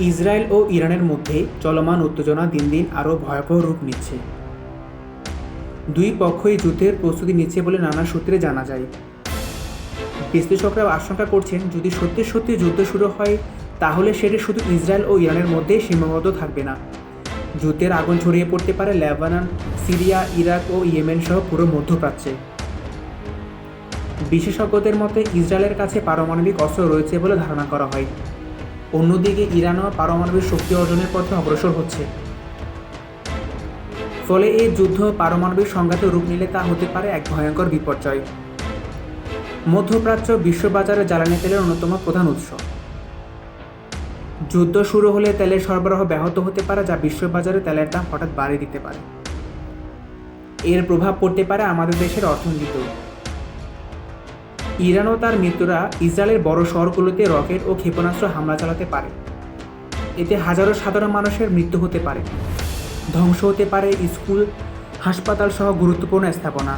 Israel ও ইরানের মধ্যে চলমান উত্তেজনা দিন দিন আরও ভয়াবহ রূপ নিচ্ছে। দুই পক্ষই যুদ্ধের প্রস্তুতি নিচ্ছে বলে নানা সূত্রে জানা যায়। বিশ্লেষকরা আশঙ্কা করছেন, যদি সত্যি সত্যি যুদ্ধ শুরু হয়, তাহলে সেটা শুধু ইসরায়েল ও ইরানের মধ্যে সীমাবদ্ধ থাকবে না। যুদ্ধের আগুন ছড়িয়ে পড়তে পারে লেবানন, সিরিয়া, ইরাক ও ইয়েমেন সহ পুরো মধ্যপ্রাচ্যে। বিশেষজ্ঞদের মতে, ইসরায়েলের কাছে পারমাণবিক অস্ত্র রয়েছে বলে ধারণা করা হয়। অন্যদিকে ইরানও পারমাণবিক শক্তি অর্জনের পথে অগ্রসর হচ্ছে। ফলে এই যুদ্ধ পারমাণবিক সংঘাতে রূপ নিলে তা হতে পারে এক ভয়ঙ্কর বিপর্যয়। মধ্যপ্রাচ্য বিশ্ববাজারে জ্বালানি তেলের অন্যতম প্রধান উৎস। যুদ্ধ শুরু হলে তেলের সরবরাহ ব্যাহত হতে পারে যা বিশ্ববাজারে তেলের দাম হঠাৎ বাড়িয়ে দিতে পারে। এর প্রভাব পড়তে পারে আমাদের দেশের অর্থনীতিতেও। ইরান ও তার মিত্ররা ইসরায়েলের বড় শহরগুলোতে রকেট ও ক্ষেপণাস্ত্র হামলা চালাতে পারে। এতে হাজারো সাধারণ মানুষের মৃত্যু হতে পারে। ধ্বংস হতে পারে স্কুল, হাসপাতাল সহ গুরুত্বপূর্ণ স্থাপনা।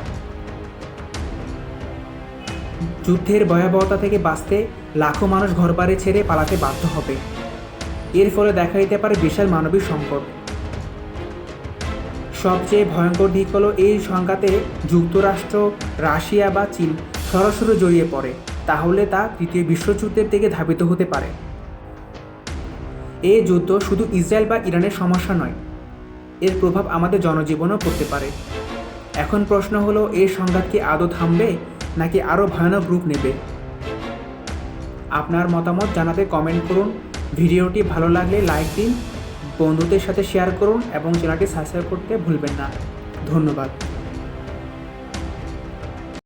যুদ্ধের ভয়াবহতা থেকে বাঁচতে লাখো মানুষ ঘরবাড়ি ছেড়ে পালাতে বাধ্য হবে। এর ফলে দেখা দিতে পারে বিশাল মানবিক সংকট। সবচেয়ে ভয়ঙ্কর দিক হলো এই সংঘাতে যুক্তরাষ্ট্র, রাশিয়া বা চীন সরাসরি জড়িয়ে পড়ে, তাহলে তা তৃতীয় বিশ্বযুদ্ধের দিকে ধাবিত হতে পারে। এই যুদ্ধ শুধু ইসরায়েল বা ইরানের সমস্যা নয়, এর প্রভাব আমাদের জনজীবনেও পড়তে পারে। এখন প্রশ্ন হলো, এই সংঘাত কি আদৌ থামবে, নাকি আরও ভয়ানক রূপ নেবে? আপনার মতামত জানাতে কমেন্ট করুন। ভিডিওটি ভালো লাগলে লাইক দিন, বন্ধুদের সাথে শেয়ার করুন এবং চ্যানেলটি সাবস্ক্রাইব করতে ভুলবেন না। ধন্যবাদ।